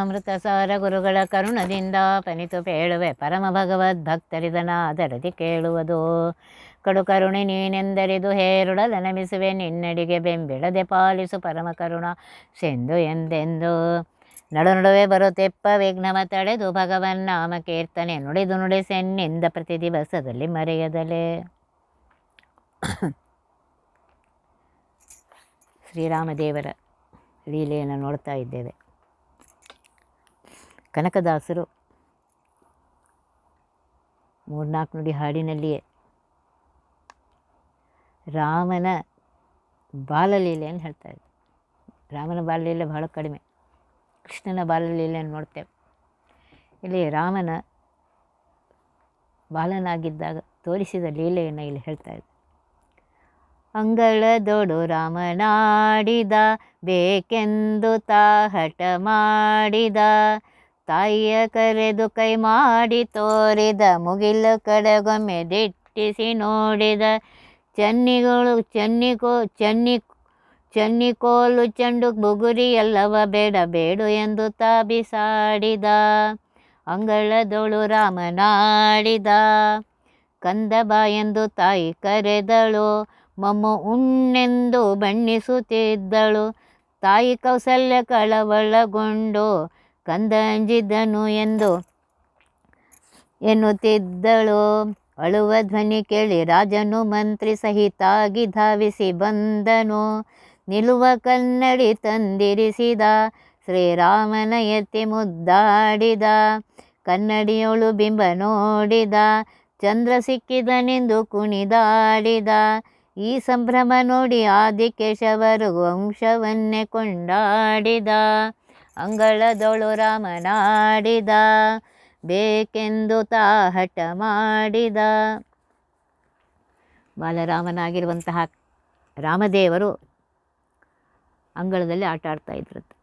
ಅಮೃತ ಸಾರ ಗುರುಗಳ ಕರುಣದಿಂದ ಪನಿತು ಪೇಳುವೆ ಪರಮ ಭಗವದ್ ಭಕ್ತರಿದನಾದರದಿ ಕೇಳುವುದು. ಕಡು ಕರುಣೆ ನೀನೆಂದರಿದು ಹೇರುಳ ನಮಿಸುವೆ ನಿನ್ನಡಿಗೆ ಬೆಂಬಿಡದೆ ಪಾಲಿಸು ಪರಮ ಕರುಣ ಸೆಂದು ಎಂದೆಂದು. ನಡು ನಡುವೆ ಬರುತ್ತೆಪ್ಪ ವಿಘ್ನವ ತಡೆದು ಭಗವನ್ ನಾಮ ಕೀರ್ತನೆ ನುಡಿದು ನುಡಿಸೆನ್ನಿಂದ ಪ್ರತಿ ದಿವಸದಲ್ಲಿ ಮರೆಯದಲೆ. ಶ್ರೀರಾಮದೇವರ ಲೀಲೆಯನ್ನು ನೋಡ್ತಾ ಇದ್ದೇವೆ. ಕನಕದಾಸರು ಮೂರ್ನಾಲ್ಕು ನುಡಿ ಹಾಡಿನಲ್ಲಿಯೇ ರಾಮನ ಬಾಲಲೀಲೆಯನ್ನು ಹೇಳ್ತಾ ಹೇಳ್ತಾರೆ ರಾಮನ ಬಾಲಲೀಲೆ ಬಹಳ ಕಡಿಮೆ. ಕೃಷ್ಣನ ಬಾಲಲೀಲೆಯನ್ನು ನೋಡ್ತೇವೆ. ಇಲ್ಲಿ ರಾಮನ ಬಾಲನಾಗಿದ್ದಾಗ ತೋರಿಸಿದ ಲೀಲೆಯನ್ನು ಇಲ್ಲಿ ಹೇಳ್ತಾ ಇದ್ದೆ ಅಂಗಳದೊಡು ರಾಮನಾಡಿದ ಬೇಕೆಂದು ತಾ ಹಠ ಮಾಡಿದ ತಾಯಿಯ ಕರೆದು ಕೈ ಮಾಡಿ ತೋರಿದ ಮುಗಿಲು ಕಡೆಗೊಮ್ಮೆ ದಿಟ್ಟಿಸಿ ನೋಡಿದ ಚೆನ್ನಿಗಳು ಚೆನ್ನಿಕೋ ಚೆನ್ನಿ ಚೆನ್ನಿಕೋಲು ಚೆಂಡು ಬುಗುರಿ ಎಲ್ಲವ ಬೇಡ ಬೇಡು ಎಂದು ತಾಬಿಸಾಡಿದ. ಅಂಗಳದೋಳು ರಾಮನಾಡಿದ. ಕಂದಬ ಎಂದು ತಾಯಿ ಕರೆದಳು. ಮೊಮ್ಮ ಉಣ್ಣೆಂದು ಬಣ್ಣಿಸುತ್ತಿದ್ದಳು. ತಾಯಿ ಕೌಸಲ್ಯ ಕಳವಳಗೊಂಡು ಕಂದ ಅಂಜಿದ್ದನು ಎಂದು ಎನ್ನುತ್ತಿದ್ದಳು. ಅಳುವ ಧ್ವನಿ ಕೇಳಿ ರಾಜನು ಮಂತ್ರಿ ಸಹಿತಾಗಿ ಧಾವಿಸಿ ಬಂದನು. ನಿಲುವ ಕನ್ನಡಿ ತಂದಿರಿಸಿದ, ಶ್ರೀರಾಮನ ಎತ್ತಿ ಮುದ್ದಾಡಿದ, ಕನ್ನಡಿಯೊಳು ಬಿಂಬ ನೋಡಿದ, ಚಂದ್ರ ಸಿಕ್ಕಿದನೆಂದು ಕುಣಿದಾಡಿದ. ಈ ಸಂಭ್ರಮ ನೋಡಿ ಆದಿಕೇಶವರು ವಂಶವನ್ನೇ ಕೊಂಡಾಡಿದ. ಅಂಗಳದೊಳು ರಾಮನಾಡಿದ, ಬೇಕೆಂದು ತಾ ಹಠ ಮಾಡಿದ. ಬಾಲರಾಮನಾಗಿರುವಂತಹ ರಾಮದೇವರು ಅಂಗಳದಲ್ಲಿ ಆಟ ಆಡ್ತಾ ಇದ್ರಂತೆ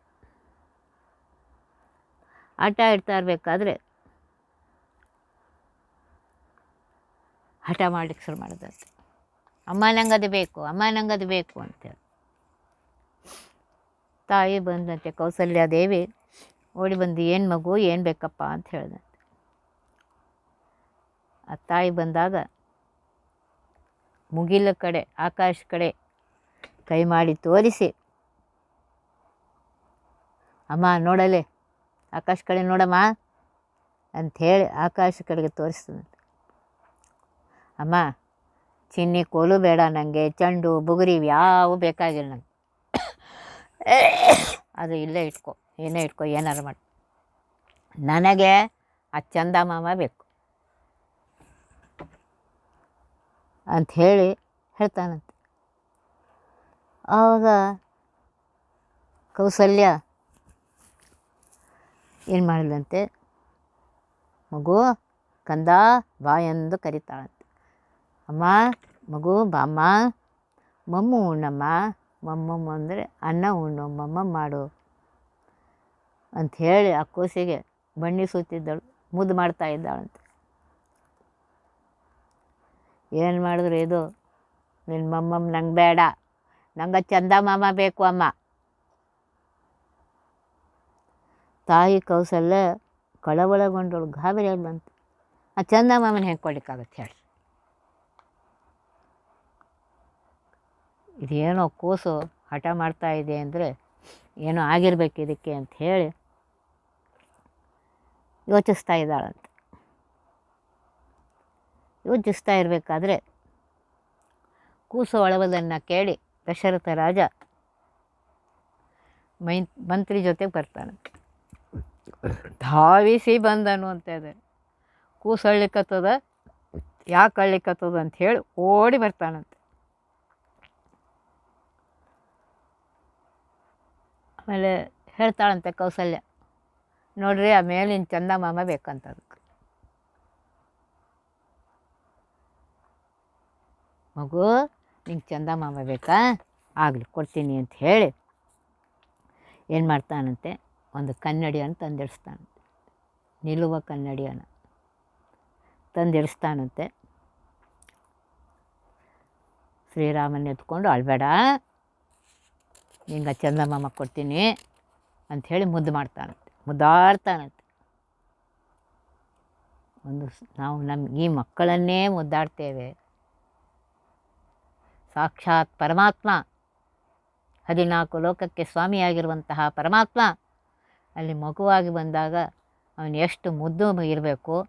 ಆಟ ಆಡ್ತಾ ಇರಬೇಕಾದ್ರೆ ಹಠ ಮಾಡ್ಲಿಕ್ಕೆ ಶುರು ಮಾಡಿದಂತೆ ಅಮ್ಮ ನಂಗದು ಬೇಕು, ಅಮ್ಮ ನಂಗದು ಬೇಕು ಅಂತೇಳಿ ತಾಯಿ ಬಂದಂತೆ ಕೌಸಲ್ಯಾದೇವಿ ಓಡಿ ಬಂದು, ಏನು ಮಗು, ಏನು ಬೇಕಪ್ಪ? ಅಂತ ಹೇಳಿದಂತೆ ಆ ತಾಯಿ ಬಂದಾಗ ಮುಗಿಲ ಕಡೆ, ಆಕಾಶ ಕಡೆ ಕೈ ಮಾಡಿ ತೋರಿಸಿ, ಅಮ್ಮ, ನೋಡಲೆ, ಆಕಾಶ ಕಡೆ ನೋಡಮ್ಮ ಅಂಥೇಳಿ ಆಕಾಶ ಕಡೆಗೆ ತೋರಿಸ್ತದಂತೆ ಅಮ್ಮ, ಚಿನ್ನಿ, ಕೋಲು ಬೇಡ ನನಗೆ ಚೆಂಡು, ಬುಗುರಿ ಯಾವ ಬೇಕಾಗಿಲ್ಲ ನಂಗೆ. ಅದು ಇಲ್ಲೇ ಇಟ್ಕೊ, ಏನೇ ಇಟ್ಕೊ, ಏನಾರು ಮಾಡಿ. ನನಗೆ ಆ ಚಂದ ಮಾಮ ಬೇಕು. ಹೇಳಿ ಹೇಳ್ತಾನಂತೆ. ಆವಾಗ ಕೌಸಲ್ಯ ಏನು ಮಾಡಿದಂತೆ ಮಗು ಕಂದ ಬಾ ಎಂದು ಕರಿತಾಳಂತೆ. ಅಮ್ಮ, ಮಗು ಬಾಮ್ಮ ಮಮ್ಮು ಉಣ್ಣಮ್ಮ ಮಮ್ಮಮ್ಮ ಅಂದರೆ ಅನ್ನ ಉಣ್ಣು ಮಮ್ಮ ಮಾಡು ಅಂಥೇಳಿ ಆ ಕೂಸಿಗೆ ಬಣ್ಣಿಸುತ್ತಿದ್ದಳು ಮುದ್ದು ಮಾಡ್ತಾ ಇದ್ದಾಳಂತೆ. ಏನು ಮಾಡಿದ್ರು ಇದು? ನಿನ್ನ ಮಮ್ಮಮ್ಮ ನಂಗೆ ಬೇಡ, ನಂಗೆ ಚಂದ ಮಾಮ ಬೇಕು ಅಮ್ಮ. ತಾಯಿ ಕೌಸಲ್ಯ ಕಳವಳಗೊಂಡಳು ಗಾಬರಿ ಬಂತು. ಆ ಚಂದ ಮಾಮನ ಹೆಂಗೆ ಕೊಡ್ಲಿಕ್ಕಾಗತ್ತೆ ಹೇಳಿ. ಇದೇನೋ ಕೂಸು ಹಠ ಮಾಡ್ತಾ ಇದೆ ಅಂದರೆ ಏನೋ ಆಗಿರ್ಬೇಕು ಇದಕ್ಕೆ ಅಂತ ಹೇಳಿ ಯೋಚಿಸ್ತಾ ಇದ್ದಾಳಂತೆ. ಯೋಚಿಸ್ತಾ ಇರಬೇಕಾದ್ರೆ ಕೂಸು ಒಳವದನ್ನು ಕೇಳಿ ದಶರಥ ರಾಜ ಮೈ ಮಂತ್ರಿ ಜೊತೆಗೆ ಬರ್ತಾನೆ. ಧಾವಿಸಿ ಬಂದನು ಅಂತ ಇದೆ. ಕೂಸು ಅಳ್ಳಿಕತ್ತದ? ಯಾಕೆ ಅಳ್ಳಿಕತ್ತದ ಅಂತ ಹೇಳಿ ಓಡಿ ಬರ್ತಾನಂತೆ. ಆಮೇಲೆ ಹೇಳ್ತಾಳಂತೆ ಕೌಸಲ್ಯ, ನೋಡ್ರಿ ಆ ಮೇಲಿನ ಚಂದ ಮಾಮ ಬೇಕಂತ ಅದಕ್ಕೆ ಮಗು, ನಿಂಗೆ ಚಂದ ಮಾಮ ಬೇಕಾ? ಆಗಲಿ ಕೊಡ್ತೀನಿ ಅಂತ ಹೇಳಿ ಏನು ಮಾಡ್ತಾನಂತೆ? ಒಂದು ಕನ್ನಡಿಯನ್ನು ತಂದಿಡಿಸ್ತಾನಂತೆ. ನಿಲ್ಲುವ ಕನ್ನಡಿಯನ್ನು ತಂದಿಡಿಸ್ತಾನಂತೆ. ಶ್ರೀರಾಮನ ಎತ್ಕೊಂಡು ಅಳಬೇಡ. ನಿಂಗೆ ಚಂದಮಾಮ ಕೊಡ್ತೀನಿ ಅಂಥೇಳಿ ಮುದ್ದು ಮಾಡ್ತಾನಂತೆ. ಮುದ್ದಾಡ್ತಾನಂತೆ. ಒಂದು ನಾವು ನಮ್ಮ ಈ ಮಕ್ಕಳನ್ನೇ ಮುದ್ದಾಡ್ತೇವೆ. ಸಾಕ್ಷಾತ್ ಪರಮಾತ್ಮ. ಹದಿನಾಲ್ಕು ಲೋಕಕ್ಕೆ ಸ್ವಾಮಿಯಾಗಿರುವಂತಹ ಪರಮಾತ್ಮ. ಅಲ್ಲಿ ಮಗುವಾಗಿ ಬಂದಾಗ ಅವನು ಎಷ್ಟು ಮುದ್ದು ಇರಬೇಕು.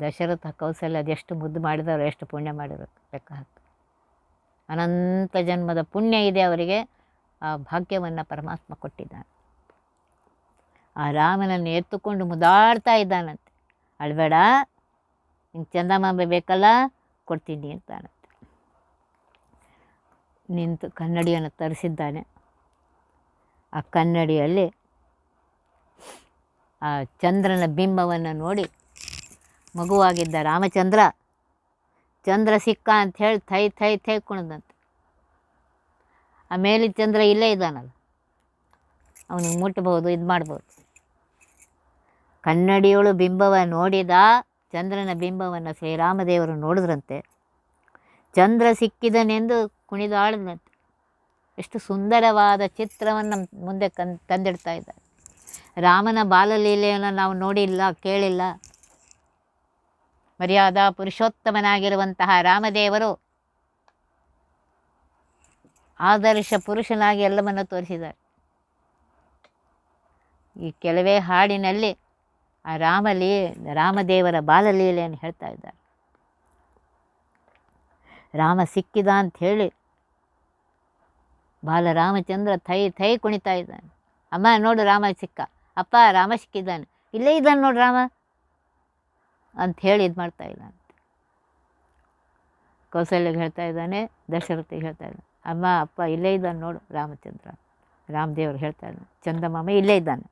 ದಶರಥ ಕೌಸಲ್ಯ ಅದೆಷ್ಟು ಮುದ್ದು ಮಾಡಿದವರು ಎಷ್ಟು ಪುಣ್ಯ ಮಾಡಿರಬೇಕು. ಲೆಕ್ಕ ಹಾಕಿ. ಅನಂತ ಜನ್ಮದ ಪುಣ್ಯ ಇದೆ ಅವರಿಗೆ. ಆ ಭಾಗ್ಯವನ್ನು ಪರಮಾತ್ಮ ಕೊಟ್ಟಿದ್ದಾನೆ. ಆ ರಾಮನನ್ನು ಎತ್ತುಕೊಂಡು ಮುದಾಡ್ತಾ ಇದ್ದಾನಂತೆ. ಅಳ್ಬೇಡ, ನಿಂಗೆ ಚಂದಮಾಂಬೆ ಬೇಕಲ್ಲ, ಕೊಡ್ತೀನಿ ಅಂತಾನಂತೆ. ನಿಂತು ಕನ್ನಡಿಯನ್ನು ತರಿಸಿದ್ದಾನೆ. ಆ ಕನ್ನಡಿಯಲ್ಲಿ ಆ ಚಂದ್ರನ ಬಿಂಬವನ್ನು ನೋಡಿ ಮಗುವಾಗಿದ್ದ ರಾಮಚಂದ್ರ, ಚಂದ್ರ ಸಿಕ್ಕ ಅಂತ ಹೇಳಿ ಥೈ ಥೈ ಥೈ ಕುಣಿದಂತೆ ಆ ಚಂದ್ರ ಇಲ್ಲೇ ಇದ್ದಾನಲ್ಲ. ಅವನಿಗೆ ಮುಟ್ಟಬಹುದು ಇದು ಮಾಡ್ಬೋದು. ಕನ್ನಡಿಯೊಳು ಬಿಂಬವ ನೋಡಿದ ಚಂದ್ರನ ಬಿಂಬವನ್ನು ಶ್ರೀರಾಮದೇವರು ನೋಡಿದ್ರಂತೆ. ಚಂದ್ರ ಸಿಕ್ಕಿದನೆಂದು ಕುಣಿದಾಳದಂತೆ ಎಷ್ಟು ಸುಂದರವಾದ ಚಿತ್ರವನ್ನು ಮುಂದೆ ಕನ್ ತಂದಿಡ್ತಾ ಇದ್ದಾರೆ. ರಾಮನ ಬಾಲಲೀಲೆಯನ್ನು ನಾವು ನೋಡಿಲ್ಲ, ಕೇಳಿಲ್ಲ. ಮರ್ಯಾದಾ ಪುರುಷೋತ್ತಮನಾಗಿರುವಂತಹ ರಾಮದೇವರು ಆದರ್ಶ ಪುರುಷನಾಗಿ ಎಲ್ಲವನ್ನು ತೋರಿಸಿದ್ದಾರೆ. ಈ ಕೆಲವೇ ಹಾಡಿನಲ್ಲಿ ಆ ರಾಮಲಿ, ರಾಮದೇವರ ಬಾಲಲೀಲೆಯನ್ನು ಹೇಳ್ತಾ ಇದ್ದಾರೆ. ರಾಮ ಸಿಕ್ಕಿದ ಅಂತ ಹೇಳಿ ಬಾಲರಾಮಚಂದ್ರ ಥೈ ಥೈ ಕುಣಿತಾ ಇದ್ದಾನೆ. ಅಮ್ಮ ನೋಡು ರಾಮ ಸಿಕ್ಕ. ಅಪ್ಪ ರಾಮ ಸಿಕ್ಕಿದ್ದಾನೆ. ಇಲ್ಲೇ ಇದ್ದಾನೆ ನೋಡು ರಾಮ ಅಂತ ಹೇಳಿ ಇದು ಮಾಡ್ತಾ ಇದ್ದಾನೆ. ಕೌಸಲ್ಯಗೆ ಹೇಳ್ತಾ ಇದ್ದಾನೆ, ದಶರಥಿಗೆ ಹೇಳ್ತಾ ಇದ್ದಾನೆ. ಅಮ್ಮ, ಅಪ್ಪ ಇಲ್ಲೇ ಇದ್ದಾನೆ ನೋಡು ರಾಮಚಂದ್ರ. ರಾಮದೇವರು ಹೇಳ್ತಾ ಇದ್ದಾನೆ, ಚಂದಮಾಮ ಇಲ್ಲೇ ಇದ್ದಾನೆ.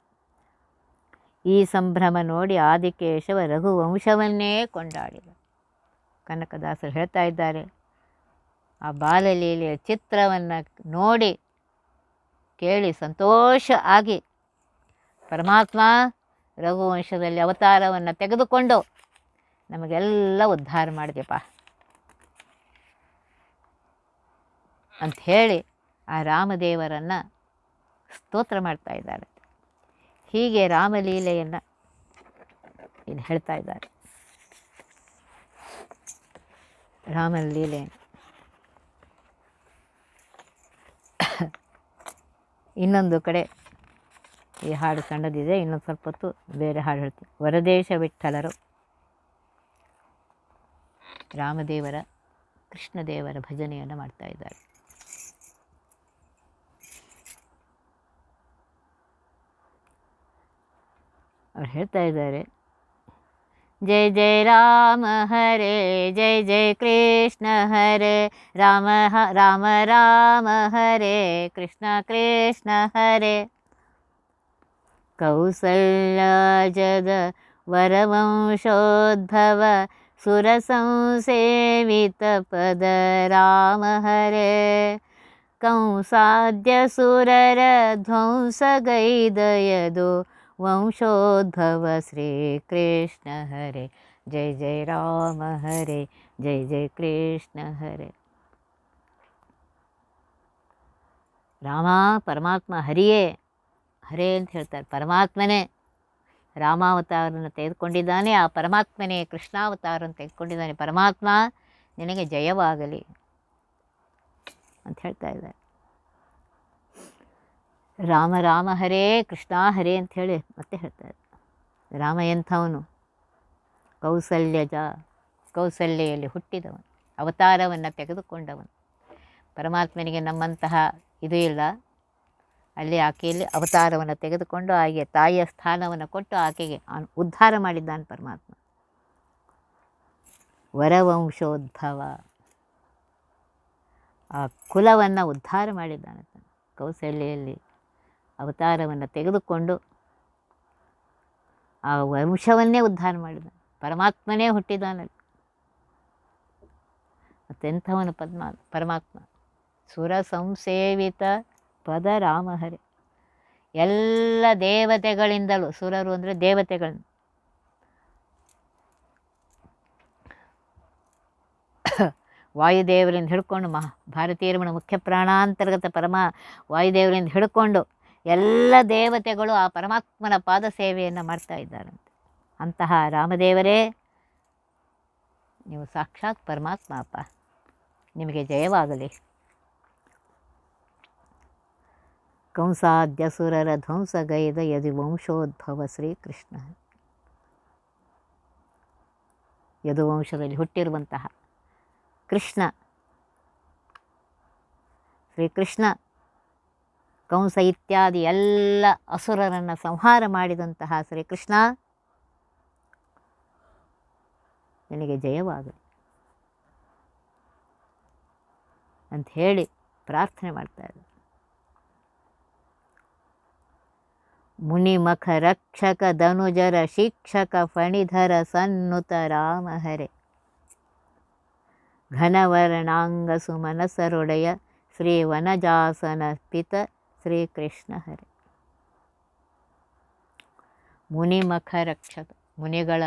ಈ ಸಂಭ್ರಮ ನೋಡಿ ಆದಿಕೇಶವ ರಘುವಂಶವನ್ನೇ ಕೊಂಡಾಡಿದ. ಕನಕದಾಸರು ಹೇಳ್ತಾ ಇದ್ದಾರೆ, ಆ ಬಾಲಲೀಲೆಯ ಚಿತ್ರವನ್ನು ನೋಡಿ ಕೇಳಿ ಸಂತೋಷ ಆಗಿ, ಪರಮಾತ್ಮ ರಘುವಂಶದಲ್ಲಿ ಅವತಾರವನ್ನು ತೆಗೆದುಕೊಂಡು ನಮಗೆಲ್ಲ ಉದ್ಧಾರ ಮಾಡಿದೆಪ್ಪ ಅಂತ ಹೇಳಿ ಆ ರಾಮದೇವರನ್ನು ಸ್ತೋತ್ರ ಮಾಡ್ತಾ ಇದ್ದಾರೆ ಹೀಗೆ ರಾಮಲೀಲೆಯನ್ನು ಇಲ್ಲಿ ಹೇಳ್ತಾ ಇದ್ದಾರೆ. ರಾಮನ ಲೀಲೆ ಇನ್ನೊಂದು ಕಡೆ ಈ ಹಾಡು ಸಣ್ಣದಿದೆ ಇನ್ನೊಂದು ಸ್ವಲ್ಪ ಹೊತ್ತು ಬೇರೆ ಹಾಡು ಹೇಳ್ತೀನಿ. ವರದೇಶ ವಿಠಲರು ರಾಮದೇವರ, ಕೃಷ್ಣದೇವರ ಭಜನೆಯನ್ನು ಮಾಡ್ತಾ ಇದ್ದಾರೆ. ಅವ್ರು ಹೇಳ್ತಾ ಇದ್ದಾರೆ ಜಯ ಜಯ ರಾಮ ಹರೇ ಜಯ ಜಯ ಕೃಷ್ಣ ಹರೇ ರಾಮ ಹ- ರಾಮ ರಾಮ ಹರೇ ಕೃಷ್ಣ ಕೃಷ್ಣ ಹರೇ ಕೌಸಲ್ಯಜದ ವರವಂಶೋದ್ಭವ ಸುರಸಂಸೇವಿತ ಪದ ರಾಮ ಹರೇ ಕಂಸಾದ್ಯ ಸುರರ ಶ್ರೀ ಕೃಷ್ಣ ಹರೇ. ಜಯ ಜಯ ರಾಮ ಹರೇ ಜಯ ಜಯ ಕೃಷ್ಣ ಹರೇ. ರಾಮ ಪರಮಾತ್ಮ ಹರಿಯೇ, ಹರೇ ಅಂತ ಹೇಳ್ತಾರೆ. ಪರಮಾತ್ಮನೇ ರಾಮಾವತಾರನ್ನು ತೆಗೆದುಕೊಂಡಿದ್ದಾನೆ, ಆ ಪರಮಾತ್ಮನೇ ಕೃಷ್ಣಾವತಾರನ ತೆಗೆದುಕೊಂಡಿದ್ದಾನೆ. ಪರಮಾತ್ಮ ನಿನಗೆ ಜಯವಾಗಲಿ ಅಂತ ಹೇಳ್ತಾ ಇದ್ದಾರೆ. ರಾಮ ರಾಮ ಹರೇ ಕೃಷ್ಣ ಹರೇ ಅಂತ ಹೇಳಿ ಮತ್ತೆ ಹೇಳ್ತಾರೆ. ರಾಮ ಎಂಥವನು? ಕೌಸಲ್ಯಜ ಕೌಸಲ್ಯೆಯಲ್ಲಿ ಹುಟ್ಟಿದವನು, ಅವತಾರವನ್ನು ತೆಗೆದುಕೊಂಡವನು. ಪರಮಾತ್ಮನಿಗೆ ನಮ್ಮಂತಹ ಇದು ಇಲ್ಲ. ಅಲ್ಲಿ ಆಕೆಯಲ್ಲಿ ಅವತಾರವನ್ನು ತೆಗೆದುಕೊಂಡು ಆಕೆ ತಾಯಿಯ ಸ್ಥಾನವನ್ನು ಕೊಟ್ಟು ಆಕೆಗೆ ಉದ್ಧಾರ ಮಾಡಿದ್ದಾನೆ ಪರಮಾತ್ಮ. ವರವಂಶೋದ್ಭವ. ಆ ಕುಲವನ್ನು ಉದ್ಧಾರ ಮಾಡಿದ್ದಾನೆ ಕೌಸಲ್ಯಲ್ಲಿ ಅವತಾರವನ್ನು ತೆಗೆದುಕೊಂಡು ಆ ವಂಶವನ್ನೇ ಉದ್ಧಾರ ಮಾಡಿದ. ಪರಮಾತ್ಮನೇ ಹುಟ್ಟಿದಾನಲ್ಲಿ. ಮತ್ತೆಂಥವನು ಪದ್ಮ, ಪರಮಾತ್ಮ? ಸುರ ಸಂಸೇವಿತ ಪದ ರಾಮಹರಿ ಎಲ್ಲ ದೇವತೆಗಳಿಂದಲೂ, ಸುರರು ಅಂದರೆ ದೇವತೆಗಳು ವಾಯುದೇವರಿಂದ ಹಿಡ್ಕೊಂಡು ಮಹಾ ಭಾರತೀಯ ರಮಣ ಮುಖ್ಯ ಪ್ರಾಣಾಂತರ್ಗತ ಪರಮ ವಾಯುದೇವರಿಂದ ಹಿಡ್ಕೊಂಡು ಎಲ್ಲ ದೇವತೆಗಳು ಆ ಪರಮಾತ್ಮನ ಪಾದ ಸೇವೆಯನ್ನು ಮಾಡ್ತಾ ಇದ್ದಾರಂತೆ. ಅಂತಹ ರಾಮದೇವರೇ, ನೀವು ಸಾಕ್ಷಾತ್ ಪರಮಾತ್ಮ ಅಪ್ಪ ನಿಮಗೆ ಜಯವಾಗಲಿ. ಕಂಸಾದ್ಯಸುರರ ಧ್ವಂಸಗೈದ ಯದಿ ವಂಶೋದ್ಭವ ಶ್ರೀಕೃಷ್ಣ. ಯದುವಂಶದಲ್ಲಿ ಹುಟ್ಟಿರುವಂತಹ ಕೃಷ್ಣ. ಶ್ರೀಕೃಷ್ಣ ಕಂಸ ಇತ್ಯಾದಿ ಎಲ್ಲ ಅಸುರರನ್ನು ಸಂಹಾರ ಮಾಡಿದಂತಹ ಶ್ರೀಕೃಷ್ಣ ನಿನಗೆ ಜಯವಾಗಲಿ ಅಂತ ಹೇಳಿ ಪ್ರಾರ್ಥನೆ ಮಾಡ್ತಾ ಮುನಿಮಖ ರಕ್ಷಕ ಧನುಜರ ಶಿಕ್ಷಕ ಫಣಿಧರ ಸನ್ನುತ ರಾಮಹರೆ. ಘನವರ್ಣಾಂಗ ಸುಮನಸರುಡೆಯ ಶ್ರೀ ವನಜಾಸನ ಪಿತ ಶ್ರೀಕೃಷ್ಣ ಮುನಿ ಮಖ ರಕ್ಷಕ, ಮುನಿಗಳ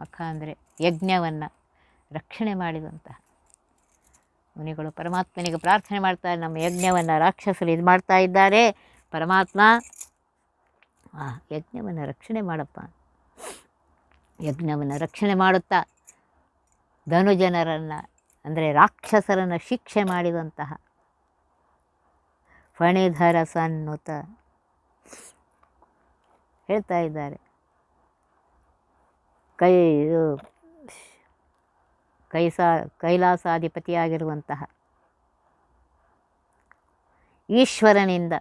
ಮಖ ಅಂದರೆ ಯಜ್ಞವನ್ನು ರಕ್ಷಣೆ ಮಾಡಿದಂತಹ. ಮುನಿಗಳು ಪರಮಾತ್ಮನಿಗೆ ಪ್ರಾರ್ಥನೆ ಮಾಡ್ತಾರೆ, ನಮ್ಮ ಯಜ್ಞವನ್ನು ರಾಕ್ಷಸರು ಇದು ಮಾಡ್ತಾ ಇದ್ದಾರೆ, ಪರಮಾತ್ಮ ಆ ಯಜ್ಞವನ್ನು ರಕ್ಷಣೆ ಮಾಡಪ್ಪ. ಯಜ್ಞವನ್ನು ರಕ್ಷಣೆ ಮಾಡುತ್ತಾ ಧನುಜನರನ್ನು ಅಂದರೆ ರಾಕ್ಷಸರನ್ನು ಶಿಕ್ಷೆ ಮಾಡಿದಂತಹ ಫಣಿಧರ ಸನ್ನುತ. ಹೇಳ್ತಾ ಇದ್ದಾರೆ. ಕೈ ಕೈಸಾ, ಕೈಲಾಸಾಧಿಪತಿಯಾಗಿರುವಂತಹ ಈಶ್ವರನಿಂದ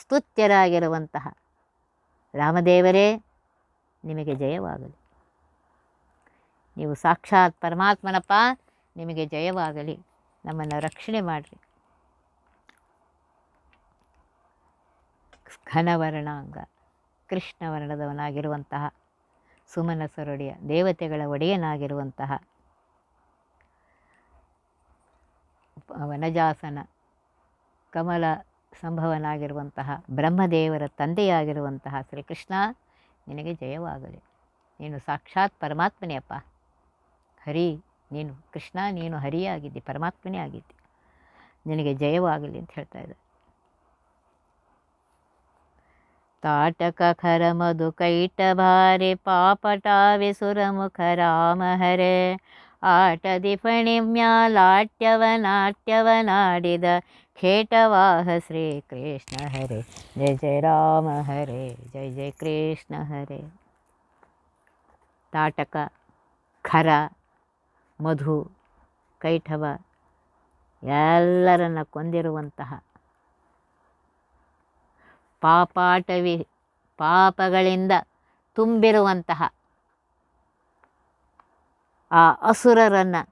ಸ್ತುತ್ಯರಾಗಿರುವಂತಹ ರಾಮದೇವರೇ, ನಿಮಗೆ ಜಯವಾಗಲಿ. ನೀವು ಸಾಕ್ಷಾತ್ ಪರಮಾತ್ಮನಪ್ಪ, ನಿಮಗೆ ಜಯವಾಗಲಿ. ನಮ್ಮನ್ನು ರಕ್ಷಣೆ ಮಾಡಿರಿ. ಘನವರ್ಣಾಂಗ, ಕೃಷ್ಣವರ್ಣದವನಾಗಿರುವಂತಹ ಸುಮನಸರೊಡೆಯ, ದೇವತೆಗಳ ಒಡೆಯನಾಗಿರುವಂತಹ ವನಜಾಸನ, ಕಮಲ ಸಂಭವನಾಗಿರುವಂತಹ ಬ್ರಹ್ಮದೇವರ ತಂದೆಯಾಗಿರುವಂತಹ ಶ್ರೀಕೃಷ್ಣ, ನಿನಗೆ ಜಯವಾಗಲಿ. ನೀನು ಸಾಕ್ಷಾತ್ ಪರಮಾತ್ಮನೇ ಅಪ್ಪ. ಹರಿ, ನೀನು ಕೃಷ್ಣ, ನೀನು ಹರಿಯಾಗಿದ್ದಿ, ಪರಮಾತ್ಮನೇ ಆಗಿದ್ದಿ. ನಿನಗೆ ಜಯವಾಗಲಿ ಅಂತ ಹೇಳ್ತಾ ಇದ್ದಾರೆ. ತಾಟಕ ಖರ ಮಧು ಕೈಟ ಭಾರಿ, ಪಾಪಟಾವಿ ಸುರಮುಖ ರಾಮ ಹರೆ. ಆಟದಿ ನಾಟ್ಯವ ನಾಟ್ಯವನಾಡಿದ ಖೇಟವಾಹ ಶ್ರೀ ಕೃಷ್ಣ ಹರೆ. ಜಯ ಜಯ ರಾಮ ಹರೆ ಜಯ ಜಯ ಕೃಷ್ಣ ಹರೆ. ತಾಟಕ, ಖರ, ಮಧು, ಕೈಠವ, ಎಲ್ಲರನ್ನು ಕೊಂದಿರುವಂತಹ ಪಾಪಾಟವಿ, ಪಾಪಗಳಿಂದ ತುಂಬಿರುವಂತಹ ಆ ಅಸುರರನ್ನು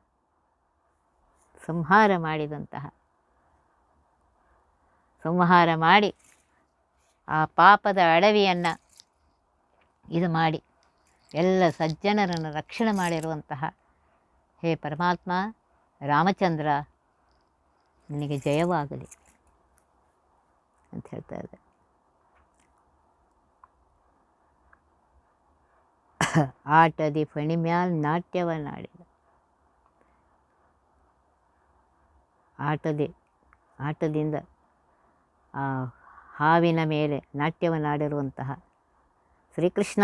ಸಂಹಾರ ಮಾಡಿದಂತಹ. ಸಂಹಾರ ಮಾಡಿ ಆ ಪಾಪದ ಅಡವಿಯನ್ನು ಇದು ಮಾಡಿ ಎಲ್ಲ ಸಜ್ಜನರನ್ನು ರಕ್ಷಣೆ ಮಾಡಿರುವಂತಹ. ಹೇ ಪರಮಾತ್ಮ, ರಾಮಚಂದ್ರ, ನಿನಗೆ ಜಯವಾಗಲಿ ಅಂತ ಹೇಳ್ತಾ ಇದೆ ಆಟದಿ ಫಣಿಮ್ಯಾಲ್ ನಾಟ್ಯವನ್ನಾಡಿದ ಆಟದಿ, ಆಟದಿಂದ, ಆ, ಹಾವಿನ ಮೇಲೆ ನಾಟ್ಯವನ್ನಾಡಿರುವಂತಹ ಶ್ರೀಕೃಷ್ಣ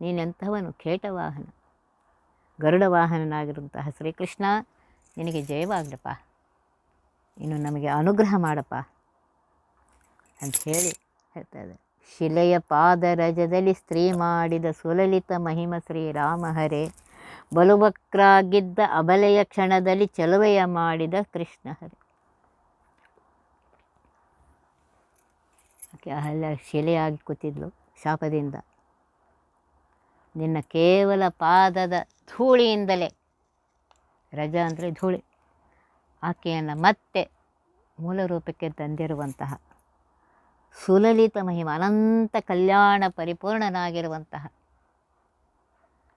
ನೀನೆಂಥವನು ಖೇಟವಾಹನ ಗರುಡ ವಾಹನನಾಗಿರುವಂತಹ ಶ್ರೀಕೃಷ್ಣ ನಿನಗೆ ಜಯವಾಗಲಪ್ಪ ಇನ್ನು ನಮಗೆ ಅನುಗ್ರಹ ಮಾಡಪ್ಪ ಅಂತ ಹೇಳಿ ಹೇಳ್ತಾ ಇದ್ದಾರೆ. ಶಿಲೆಯ ಪಾದರಜದಲ್ಲಿ ಸ್ತ್ರೀ ಮಾಡಿದ ಸುಲಲಿತ ಮಹಿಮ ಶ್ರೀರಾಮ ಹರೆ ಬಲುವಕ್ರಾಗಿದ್ದ ಅಬಲೆಯ ಕ್ಷಣದಲ್ಲಿ ಚಲುವೆಯ ಮಾಡಿದ ಕೃಷ್ಣ ಹರೆ ಅಲ್ಲ ಶಿಲೆಯಾಗಿ ಕೂತಿದ್ಲು ಶಾಪದಿಂದ? ನಿನ್ನ ಕೇವಲ ಪಾದದ ಧೂಳಿಯಿಂದಲೇ. ರಜ ಅಂದರೆ ಧೂಳಿ. ಆಕೆಯನ್ನು ಮತ್ತೆ ಮೂಲ ರೂಪಕ್ಕೆ ತಂದಿರುವಂತಹ ಸುಲಲಿತ ಮಹಿಮ, ಅನಂತ ಕಲ್ಯಾಣ ಪರಿಪೂರ್ಣನಾಗಿರುವಂತಹ,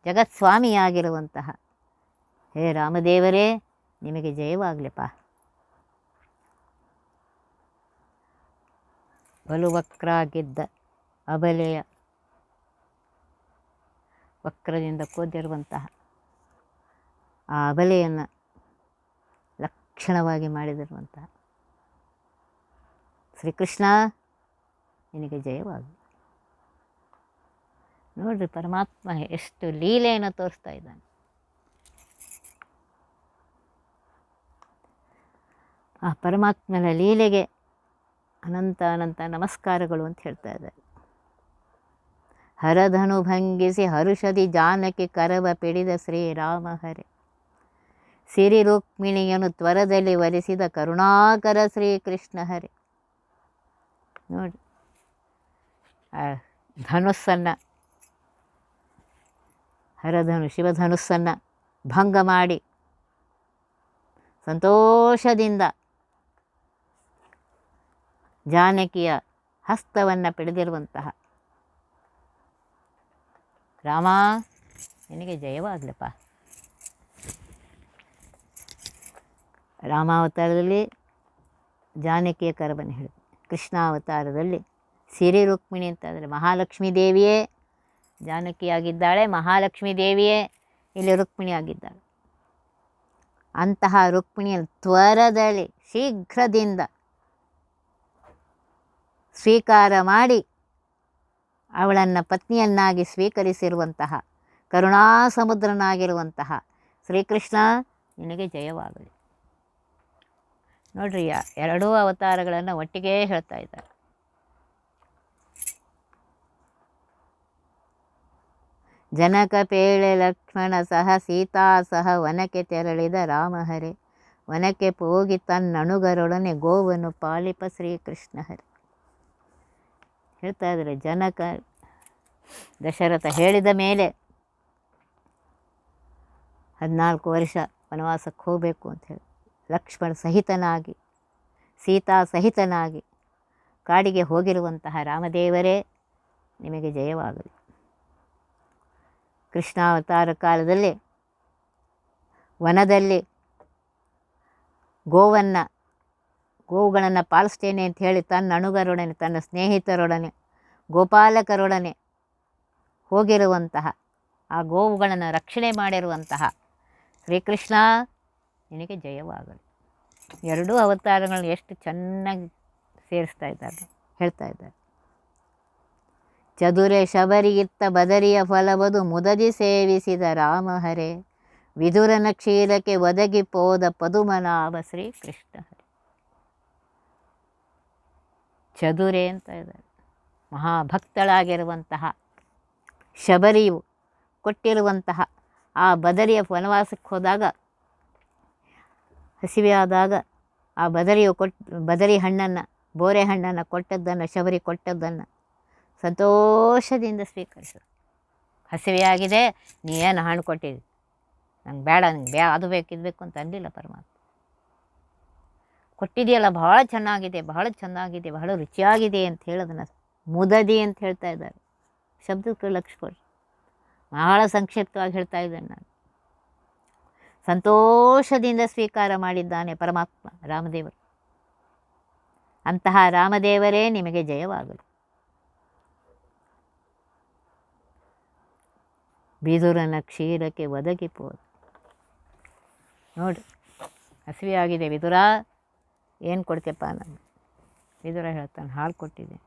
ಜಗತ್ಸ್ವಾಮಿಯಾಗಿರುವಂತಹ, ಹೇ ರಾಮದೇವರೇ, ನಿಮಗೆ ಜಯವಾಗಲಿಪ್ಪ. ಬಲು ವಕ್ರಾಗಿದ್ದ ಅಬಲೆಯ ವಕ್ರದಿಂದ ಕೂದಿರುವಂತಹ ಆ ಅಬಲೆಯನ್ನು ಲಕ್ಷಣವಾಗಿ ಮಾಡಿದಿರುವಂತಹ. ಶ್ರೀಕೃಷ್ಣ ನಿನಗೆ ಜಯವಾಗಲಿ. ನೋಡ್ರಿ ಪರಮಾತ್ಮ ಎಷ್ಟು ಲೀಲೆಯನ್ನು ತೋರಿಸ್ತಾ ಇದ್ದಾನೆ. ಆ ಪರಮಾತ್ಮನ ಲೀಲೆಗೆ ಅನಂತ ಅನಂತ ನಮಸ್ಕಾರಗಳು ಅಂತ ಹೇಳ್ತಾ ಇದ್ದಾರೆ. ಹರಧನು ಭಂಗಿಸಿ ಹರುಷದಿ ಜಾನಕಿ ಕರವ ಪಿಡಿದ ಶ್ರೀರಾಮ ಹರೆ. ಸಿರಿ ರುಕ್ಮಿಣಿಯನ್ನು ತ್ವರದಲ್ಲಿ ವರಿಸಿದ ಕರುಣಾಕರ ಶ್ರೀಕೃಷ್ಣ ಹರೆ. ನೋಡಿ ಧನುಸ್ಸನ್ನು, ಹರಧನು, ಶಿವಧನುಸ್ಸನ್ನು ಭಂಗ ಮಾಡಿ ಸಂತೋಷದಿಂದ ಜಾನಕಿಯ ಹಸ್ತವನ್ನು ಪಡೆದಿರುವಂತಹ ರಾಮ, ನಿನಗೆ ಜಯವಾಗಲಪ್ಪ. ರಾಮಾವತಾರದಲ್ಲಿ ಜಾನಕಿಯ ಕರವನ್ನು ಹೇಳಿದೆ ಕೃಷ್ಣಾವತಾರದಲ್ಲಿ ಸಿರಿ ರುಕ್ಮಿಣಿ ಅಂತಂದರೆ ಮಹಾಲಕ್ಷ್ಮೀ ದೇವಿಯೇ, ಜಾನಕಿಯಾಗಿದ್ದಾಳೆ, ಮಹಾಲಕ್ಷ್ಮೀ ದೇವಿಯೇ, ಇಲ್ಲಿ ರುಕ್ಮಿಣಿ ಆಗಿದ್ದಾಳೆ. ಅಂತಹ ರುಕ್ಮಿಣಿಯ ತ್ವರದಲ್ಲಿ ಶೀಘ್ರದಿಂದ ಸ್ವೀಕಾರ ಮಾಡಿ ಅವಳನ್ನು ಪತ್ನಿಯನ್ನಾಗಿ ಸ್ವೀಕರಿಸಿರುವಂತಹ, ಕರುಣಾಸಮುದ್ರನಾಗಿರುವಂತಹ ಶ್ರೀಕೃಷ್ಣ ನಿನಗೆ ಜಯವಾಗಲಿ. ನೋಡ್ರಿ, ಎರಡೂ ಅವತಾರಗಳನ್ನು ಒಟ್ಟಿಗೆ ಹೇಳ್ತಾ ಇದ್ದಾರೆ. ಜನಕ ಪೇಳೆ ಲಕ್ಷ್ಮಣ ಸಹ ಸೀತಾ ಸಹ ವನಕ್ಕೆ ತೆರಳಿದ ರಾಮಹರೆ. ವನಕ್ಕೆ ಹೋಗಿ ತನ್ನಣುಗರೊಡನೆ ಗೋವನ್ನು ಪಾಲಿಪ ಶ್ರೀಕೃಷ್ಣ ಹರಿ ಹೇಳ್ತಾ ಇದ್ರೆ ಜನಕ ದಶರಥ ಹೇಳಿದ ಮೇಲೆ ಹದಿನಾಲ್ಕು ವರ್ಷ ವನವಾಸಕ್ಕೆ ಹೋಗಬೇಕು ಅಂತ ಹೇಳಿ. ಲಕ್ಷ್ಮಣ ಸಹಿತನಾಗಿ, ಸೀತಾ ಸಹಿತನಾಗಿ ಕಾಡಿಗೆ ಹೋಗಿರುವಂತಹ ರಾಮದೇವರೇ, ನಿಮಗೆ ಜಯವಾಗಲಿ. ಕೃಷ್ಣಾವತಾರ ಕಾಲದಲ್ಲಿ, ವನದಲ್ಲಿ ಗೋವನ್ನು, ಗೋವುಗಳನ್ನು ಪಾಲಿಸ್ತೇನೆ ಅಂತ ಹೇಳಿ ತನ್ನ ಅಣುಗರೊಡನೆ, ತನ್ನ ಸ್ನೇಹಿತರೊಡನೆ, ಗೋಪಾಲಕರೊಡನೆ ಹೋಗಿರುವಂತಹ, ಆ ಗೋವುಗಳನ್ನು ರಕ್ಷಣೆ ಮಾಡಿರುವಂತಹ ಶ್ರೀಕೃಷ್ಣ ನಿನಗೆ ಜಯವಾಗಲಿ. ಎರಡೂ ಅವತಾರಗಳನ್ನ ಎಷ್ಟು ಚೆನ್ನಾಗಿ ಸೇರಿಸ್ತಾ ಇದ್ದಾರೆ, ಹೇಳ್ತಾ ಇದ್ದಾರೆ. ಚದುರೆ ಶಬರಿಯಿತ್ತ ಬದರಿಯ ಫಲವದು ಮುದದಿ ಸೇವಿಸಿದ ರಾಮಹರೆ. ವಿದುರನ ಕ್ಷೀರಕ್ಕೆ ಒದಗಿ ಪೋದ ಪದುಮನಾಭ ಶ್ರೀ ಕೃಷ್ಣ ಹರಿ. ಚದುರೆ ಅಂತ ಇದ್ದಾರೆ. ಮಹಾಭಕ್ತಳಾಗಿರುವಂತಹ ಶಬರಿಯು ಕೊಟ್ಟಿರುವಂತಹ ಆ ಬದರಿಯ ವನವಾಸಕ್ಕೆ ಹೋದಾಗ, ಹಸಿವೆಯಾದಾಗ ಆ ಬದರಿಯು ಕೊಟ್ಟು ಬದರಿ ಹಣ್ಣನ್ನು, ಬೋರೆ ಹಣ್ಣನ್ನು ಕೊಟ್ಟದ್ದನ್ನು, ಶಬರಿ ಕೊಟ್ಟದ್ದನ್ನು ಸಂತೋಷದಿಂದ ಸ್ವೀಕರಿಸು. ಹಸಿವೆಯಾಗಿದೆ ನೀ ಏನು ಹಣ್ಣು ಕೊಟ್ಟಿದ್ದಿ. ನಂಗೆ ಬೇಡ, ನಂಗೆ ಬೇ ಅದು ಬೇಕು, ಇದು ಬೇಕು ಅಂತ ಅಂದಿಲ್ಲ ಪರಮಾತ್ಮ. ಕೊಟ್ಟಿದೆಯಲ್ಲ, ಭಾಳ ಚೆನ್ನಾಗಿದೆ ಬಹಳ ಚೆನ್ನಾಗಿದೆ ಬಹಳ ರುಚಿಯಾಗಿದೆ ಅಂತ ಹೇಳೋದನ್ನ ಮುದದಿ ಅಂತ ಹೇಳ್ತಾ ಇದ್ದಾರೆ. ಶಬ್ದಕ್ಕೆ ಲಕ್ಷ ಬಹಳ ಸಂಕ್ಷಿಪ್ತವಾಗಿ ಹೇಳ್ತಾ ಇದ್ದೇನೆ ನಾನು. ಸಂತೋಷದಿಂದ ಸ್ವೀಕಾರ ಮಾಡಿದ್ದಾನೆ ಪರಮಾತ್ಮ, ರಾಮದೇವರು. ಅಂತಹ ರಾಮದೇವರೇ ನಿಮಗೆ ಜಯವಾಗಲಿ. ಬಿದುರನ ಕ್ಷೀರಕ್ಕೆ ಒದಗಿಪೋದು. ನೋಡಿ ಹಸಿವೆಯಾಗಿದೆ ವಿದುರ ಏನು ಕೊಡ್ತೀಯಪ್ಪ ನಾನು? ವಿದುರ ಹೇಳ್ತಾನೆ, ಹಾಲು ಕೊಟ್ಟಿದ್ದೆ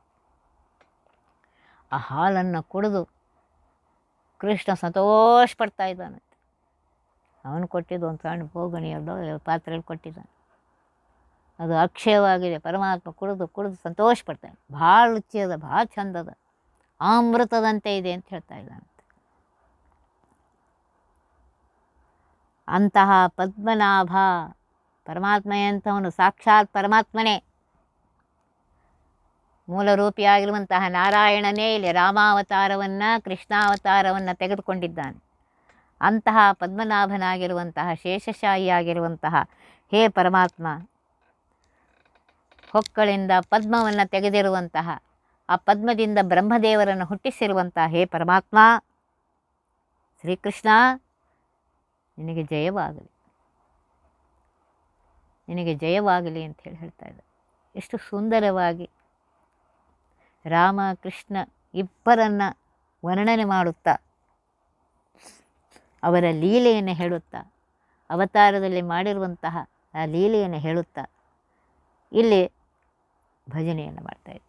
ಆ ಹಾಲನ್ನು ಕುಡಿದು ಕೃಷ್ಣ ಸಂತೋಷ ಪಡ್ತಾ ಇದ್ದಾನಂತೆ ಅವನು ಕೊಟ್ಟಿದ್ದು ಒಂದು ಸಣ್ಣ ಬೋಗಣಿಯಲ್ಲೋ ಪಾತ್ರೆಯಲ್ಲಿ ಕೊಟ್ಟಿದ್ದಾನೆ. ಅದು ಅಕ್ಷಯವಾಗಿದೆ. ಪರಮಾತ್ಮ ಕುಡಿದು ಕುಡಿದು ಸಂತೋಷ ಪಡ್ತಾನೆ. ಭಾಳ ರುಚಿಯದ, ಭಾಳ ಚಂದದ, ಅಮೃತದಂತೆ ಇದೆ ಅಂತ ಹೇಳ್ತಾ ಇದ್ದಾನಂತೆ ಅಂತಹ ಪದ್ಮನಾಭ ಪರಮಾತ್ಮ ಎಂಥವನು ಸಾಕ್ಷಾತ್ ಪರಮಾತ್ಮನೇ. ಮೂಲರೂಪಿಯಾಗಿರುವಂತಹ ನಾರಾಯಣನೇ ಇಲ್ಲಿ ರಾಮಾವತಾರವನ್ನು, ಕೃಷ್ಣಾವತಾರವನ್ನು ತೆಗೆದುಕೊಂಡಿದ್ದಾನೆ. ಅಂತಹ ಪದ್ಮನಾಭನಾಗಿರುವಂತಹ ಶೇಷಶಾಹಿಯಾಗಿರುವಂತಹ ಹೇ ಪರಮಾತ್ಮ, ಹೊಕ್ಕಳಿಂದ ಪದ್ಮವನ್ನು ತೆಗೆದಿರುವಂತಹ, ಆ ಪದ್ಮದಿಂದ ಬ್ರಹ್ಮದೇವರನ್ನು ಹುಟ್ಟಿಸಿರುವಂತಹ ಹೇ ಪರಮಾತ್ಮ, ಶ್ರೀಕೃಷ್ಣ ನಿನಗೆ ಜಯವಾಗಲಿ. ನಿನಗೆ ಜಯವಾಗಲಿ ಅಂತ ಹೇಳಿ ಹೇಳ್ತಾ ಇದ್ದ ಎಷ್ಟು ಸುಂದರವಾಗಿ ರಾಮ, ಕೃಷ್ಣ ಇಬ್ಬರನ್ನು ವರ್ಣನೆ ಮಾಡುತ್ತಾ, ಅವರ ಲೀಲೆಯನ್ನು ಹೇಳುತ್ತಾ, ಅವತಾರದಲ್ಲಿ ಮಾಡಿರುವಂತಹ ಆ ಲೀಲೆಯನ್ನು ಹೇಳುತ್ತಾ, ಇಲ್ಲಿ ಭಜನೆಯನ್ನು ಮಾಡ್ತಾಯಿದ್ದೆ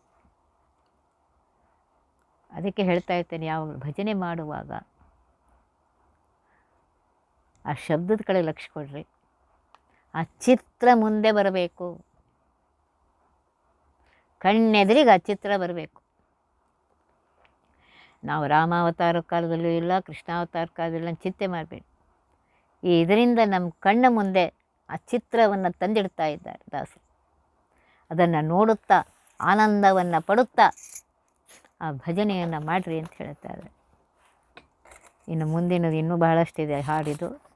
ಅದಕ್ಕೆ ಹೇಳ್ತಾ ಇರ್ತೇನೆ ಯಾವಾಗಲೂ ಭಜನೆ ಮಾಡುವಾಗ ಆ ಶಬ್ದದ ಕಡೆ ಲಕ್ಷ ಕೊಡ್ರಿ. ಆ ಚಿತ್ರ ಮುಂದೆ ಬರಬೇಕು. ಕಣ್ಣೆದುರಿಗೆ ಆ ಚಿತ್ರ ಬರಬೇಕು. ನಾವು ರಾಮಾವತಾರ ಕಾಲದಲ್ಲೂ ಇಲ್ಲ, ಕೃಷ್ಣಾವತಾರ ಕಾಲದಲ್ಲ ಚಿಂತೆ ಮಾಡಬೇಡಿ. ಈ ಇದರಿಂದ ನಮ್ಮ ಕಣ್ಣ ಮುಂದೆ ಆ ಚಿತ್ರವನ್ನು ತಂದಿಡ್ತಾ ಇದ್ದಾರೆ ದಾಸರು. ಅದನ್ನು ನೋಡುತ್ತಾ, ಆನಂದವನ್ನು ಪಡುತ್ತಾ ಆ ಭಜನೆಯನ್ನು ಮಾಡಿರಿ ಅಂತ ಹೇಳ್ತಾರೆ ಇನ್ನು ಮುಂದಿನದು ಇನ್ನೂ ಬಹಳಷ್ಟಿದೆ ಹಾಡಿದು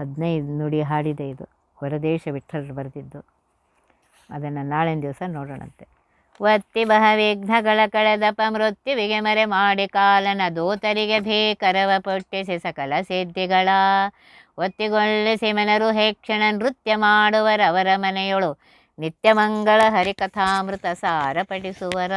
ಹದಿನೈದು ನುಡಿ ಹಾಡಿದೆ ಇದು. ಹೊರದೇಶ ವಿಠಲರು ಬರೆದಿದ್ದು. ಅದನ್ನು ನಾಳಿನ ದಿವಸ ನೋಡೋಣಂತೆ. ಒತ್ತಿ ಬಹ ವಿಘ್ನಗಳ ಕಳೆದಪ ಮೃತ್ಯುವಿಗೆ ಮರೆ ಮಾಡಿ ಕಾಲನ ದೂತರಿಗೆ ಭೀಕರವ ಪೊಟ್ಟಿಸಿ ಸಕಲ ಸಿದ್ಧಿಗಳ. ಒತ್ತಿಗೊಳ್ಳಿಸಿ ಮನರು ಹೇಕ್ಷಣ ನೃತ್ಯ ಮಾಡುವರವರ ಮನೆಯೊಳು. ನಿತ್ಯ ಮಂಗಳ ಹರಿಕಥಾಮೃತ ಸಾರ ಪಠಿಸುವರ